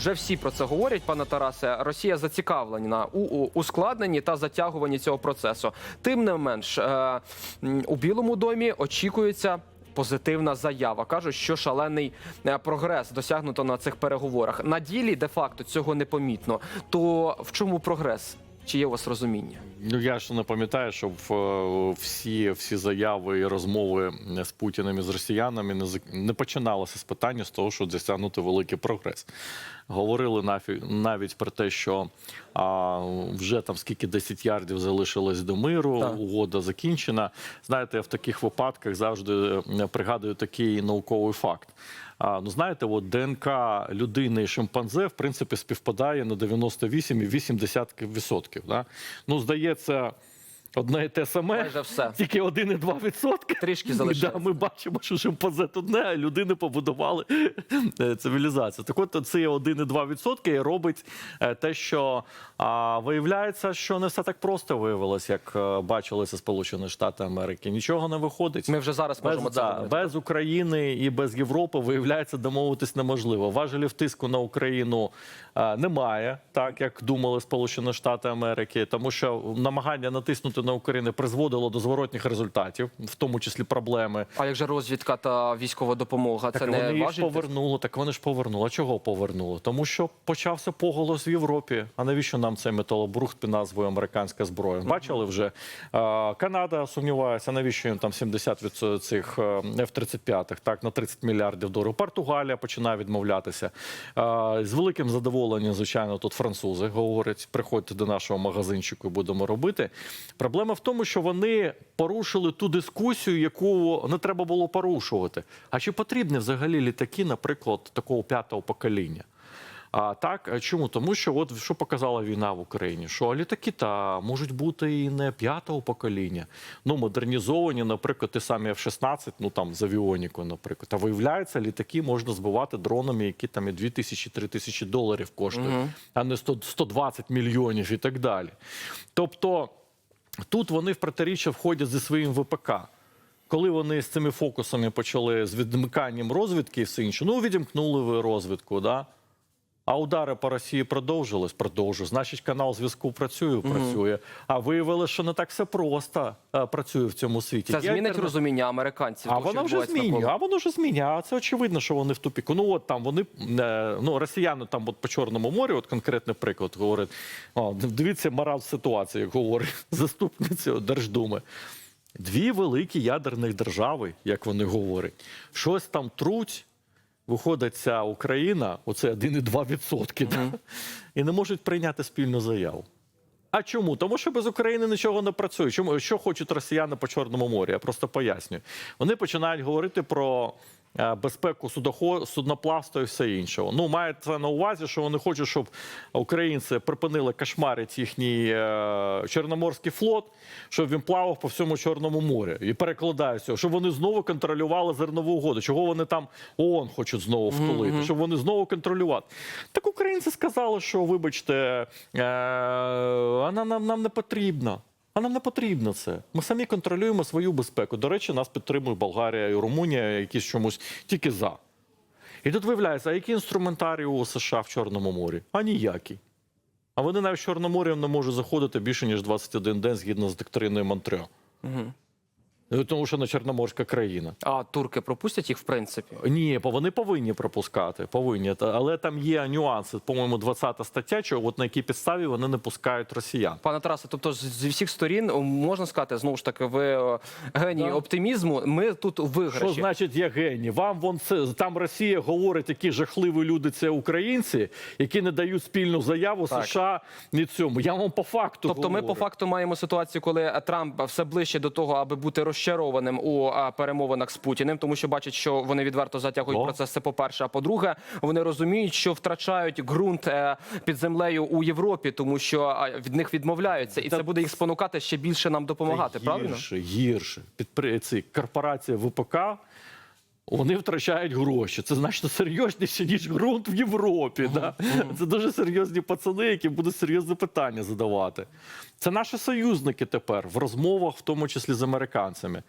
вже всі про це говорять, пане Тарасе. Росія зацікавлена у, ускладненні та затягуванні цього процесу. Тим не менш, е, у Білому домі очікується. Позитивна заява кажуть, що шалений е, прогрес досягнуто на цих переговорах. На ділі де-факто цього не помітно. То в чому прогрес? Чи є у вас розуміння? Ну я ж не пам'ятаю, щоб е, всі, всі заяви і розмови з Путіним і з росіянами не не починалися з питання з того, що досягнути великий прогрес. Говорили навіть про те, що а, вже там скільки 10 ярдів залишилось до миру, Так. угода закінчена. Знаєте, я в таких випадках завжди е, пригадую такий науковий факт. Ну знаєте, от ДНК людини і шимпанзе в принципі співпадає на 98,8%. Да? Ну, здається, одне і те саме. Майже все. Тільки 1,2%. Трішки І, залишається. Да, ми бачимо, що шимпанзе одне, а людини побудували е, цивілізацію. Так от це 1,2% і робить е, те, що а, виявляється, що не все так просто виявилось, як е, бачилися Сполучені Штати Америки. Нічого не виходить. Ми вже зараз можемо Без, це да, без України і без Європи виявляється домовитись неможливо. Важелів тиску на Україну е, немає, так як думали Сполучені Штати Америки, тому що намагання натиснути на Україну призводило до зворотних результатів, в тому числі проблеми. А як же розвідка та військова допомога? Так це вони не важить? повернули. Так вони ж повернули. А чого повернули? Тому що почався поголос в Європі. А навіщо нам цей металобрухт під назвою американська зброя? Бачили вже е, Канада сумнівається. Навіщо їм там 70 від цих е, F-35, так на 30 мільярдів доларів. Португалія починає відмовлятися. Е, З великим задоволенням, звичайно, тут французи говорять: приходьте до нашого магазинчику і будемо робити. Проблема в тому, що вони порушили ту дискусію, яку не треба було порушувати. А чи потрібні взагалі літаки, наприклад, такого п'ятого покоління? А так чому? Тому що от що показала війна в Україні? Що літаки та можуть бути і не п'ятого покоління, ну модернізовані, наприклад, ті самі F-16, ну там з авіоніку, наприклад. А виявляється, літаки можна збивати дронами, які там і 2 тисячі, 3 тисячі доларів коштують, а не 100, 120 мільйонів і так далі. Тобто тут вони в протиріччя входять зі своїм ВПК. Коли вони з цими фокусами почали з відмиканням розвідки і все інше, ну відімкнули ви розвідку, да? А удари по Росії продовжились, продовжують. Значить, канал зв'язку працює, працює. А виявили, що не так все просто е, працює в цьому світі. Це Є змінить альтерна- розуміння американців. а того, що воно вже відбувається змінює, навколо? а воно вже змінює. А це очевидно, що вони в тупіку. Ну от там вони е, ну росіяни там от по чорному морю, от конкретний приклад говорить. О, дивіться, морал ситуації, як говорить заступниця Держдуми. Дві великі ядерних держави, як вони говорять, щось там труть. Виходить ця Україна, оце 1,2%, да, і не можуть прийняти спільну заяву. А чому? Тому що без України нічого не працює. Чому що хочуть росіяни по Чорному морі? Я просто пояснюю. Вони починають говорити про безпеку судохо- судноплавства і все іншого. Ну, мається на увазі, що вони хочуть, щоб українці припинили кошмарити їхній е, Чорноморський флот, щоб він плавав по всьому Чорному морю. І перекладаю цього, щоб вони знову контролювали зернову угоду. Чого вони там ООН хочуть знову втулити, щоб вони знову контролювати. Так українці сказали, що вибачте, е, вона нам, нам не потрібна. А нам не потрібно це. Ми самі контролюємо свою безпеку. До речі, нас підтримують Болгарія і Румунія, які чомусь тільки за. І тут виявляється, а які інструментарії у США в Чорному морі? А ніякий. А вони навіть в Чорному морі не можуть заходити більше, ніж 21 день згідно з доктриною Монтрео. Мгм. Ну, Тому що не Чорноморська країна. А турки пропустять їх в принципі. Ні, бо вони повинні пропускати, повинні. Але там є нюанси. По-моєму, 20 стаття, що от на якій підставі вони не пускають росіян. Пане Тарасе, тобто з- зі всіх сторін можна сказати, знову ж таки, ви о, геній Да. оптимізму. Ми тут у Що значить є геній? Вам вон це там Росія говорить, які жахливі люди це українці, які не дають спільну заяву Так. США ні цьому. Я вам по факту Тобто, ми по факту маємо ситуацію, коли Трамп все ближче до того, аби бути розчарованим у перемовинах з Путіним, тому що бачать, що вони відверто затягують О. процес. Це по перше. А по-друге, вони розуміють, що втрачають ґрунт е, під землею у Європі, тому що від них відмовляються, і це буде їх спонукати ще більше нам допомагати. Це Правильно? гірше, гірше. Підпри... Ці корпорація ВПК. Вони втрачають гроші. Це значно серйозніше, ніж ґрунт в Європі. Да? Це дуже серйозні пацани, які будуть серйозні питання задавати. Це наші союзники тепер в розмовах, в тому числі з американцями.